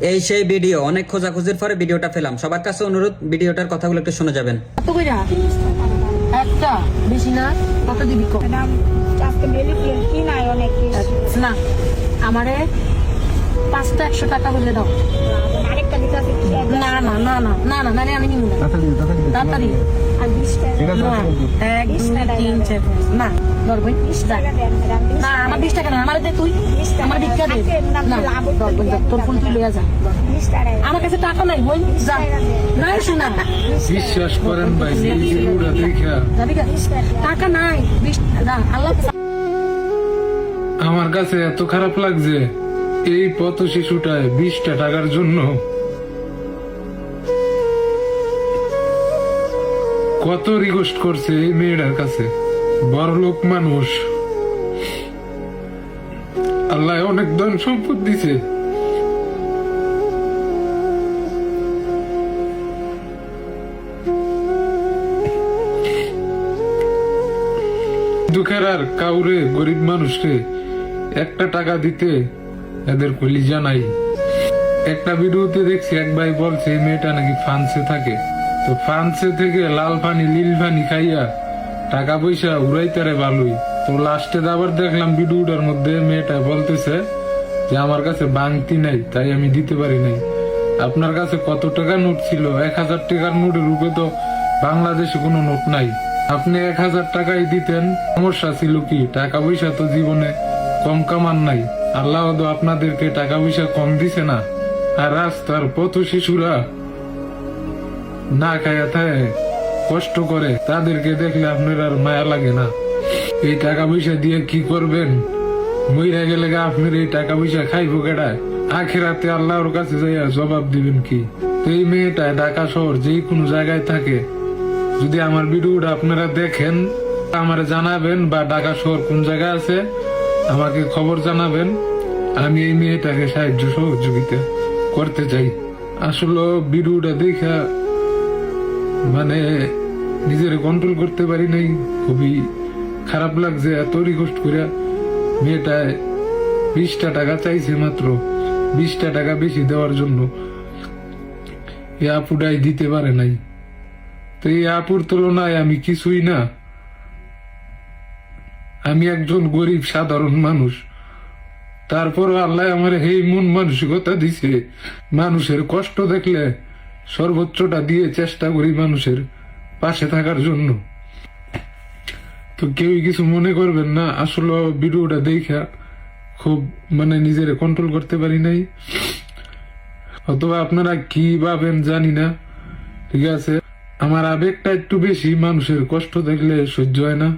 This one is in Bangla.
এই সেই ভিডিও অনেক খোঁজাখুঁজির পরে ভিডিওটা পেলাম সবার কাছে অনুরোধ ভিডিওটার কথাগুলো একটু শুনে যাবেন কত কইরা একটা বেশি না কত দিবি কম ম্যাডাম আজকে ডেলি প্লেন কি নাই অনেক কিছু না আমারে পাঁচটা একশো টাকা হলে দাও আরেকটা দিতে না না না না না না আমি নিব না তাড়াতাড়ি না এক দুই তিন চার পাঁচ। না ধরবই বিশ টাকা। দেন ম্যাডাম বিশ না আমার বিশ টাকা না আমার দে তুই আমার ভিক্ষা দে। না, না লাভ ধর, হচ্ছে ধর, তোর ফুল তুই লইয়া যা। আমার কাছে টাকা নাই বই যা। না শোনা। বিশ্বাস করেন ভাই? টাকা নাই না আল্লাহ আমার কাছে এত খারাপ লাগছে এই পথ শিশুটায় বিশটা টাকার জন্য কত রিকোয়েস্ট করছে এই মেয়েটার কাছে? বড় লোক মানুষ। আল্লাহ অনেক ধন সম্পদ দিছে। দুঃখের আর কাউরে গরিব মানুষকে একটা টাকা দিতে এদের কলিজা নাই। একটা ভিডিওতে দেখছি এক ভাই বলছে মেয়েটা নাকি ফ্রান্সে থাকে। তো ফ্রান্সে থেকে লাল পানি, নীল পানি খাইয়া টাকা পয়সা উড়াইতারে ভালোই তো লাস্টে আবার দেখলাম ভিডিওটার মধ্যে মেয়েটা বলতেছে যে, আমার কাছে বাংতি নাই, তাই আমি দিতে পারি নাই। আপনার কাছে কত টাকা নোট ছিল? এক হাজার টাকার নোটের রূপে তো বাংলাদেশে কোনো নোট নাই। আপনি এক হাজার টাকাই দিতেন, সমস্যা ছিল কি? টাকা পয়সা তো জীবনে কম কামান নাই। আল্লাহ আপনাদেরকে টাকা পয়সা কম দিছে না। আর রাস্তার পথ শিশুরা না খায়া থাকে কষ্ট করে, তাদেরকে দেখলে আপনার আর মায়া লাগে না। এই টাকা পয়সা দিয়ে কি করবেন? মইরা গেলে আপনার এই টাকা পয়সা খাইবো কেডায়? আখেরাতে আল্লাহর কাছে যাইয়া জবাব দিবেন কি? তো এই মেয়েটা ঢাকা শহর যে কোনো জায়গায় থাকে, যদি আমার ভিডিওটা আপনারা দেখেন, আমার জানাবেন বা ঢাকা শহর কোন জায়গায় আছে, আমাকে খবর জানাবেন। আমি এই মেয়েটাকে সাহায্য সহযোগিতা করতে চাই। আসলে ভিডিওটা দেখা মানে নিজের কন্ট্রোল করতে পারি নাই। খুবই খারাপ লাগছে এত রিকোয়েস্ট করে মেয়েটায় বিশটা টাকা চাইছে মাত্র, বিশটা টাকা বেশি দেওয়ার জন্য। এই আপুটাই দিতে পারে নাই। তো এই আপুর তুলনায় আমি কিছুই না। আমি একজন গরিব, সাধারণ মানুষ। তারপর আল্লাহ আমার এই মন মানসিকতা দিছে। মানুষের কষ্ট দেখলে সর্বোচ্চটা দিয়ে চেষ্টা করি মানুষের পাশে থাকার জন্য। তো কেউ কিছু মনে করবেন না, আসলে ভিডিওটা দেখা খুব মানে নিজের কন্ট্রোল করতে পারি নাই। অথবা আপনারা কি ভাবেন জানি না, ঠিক আছে? আমার আবেগটা একটু বেশি, মানুষের কষ্ট দেখলে সহ্য হয় না।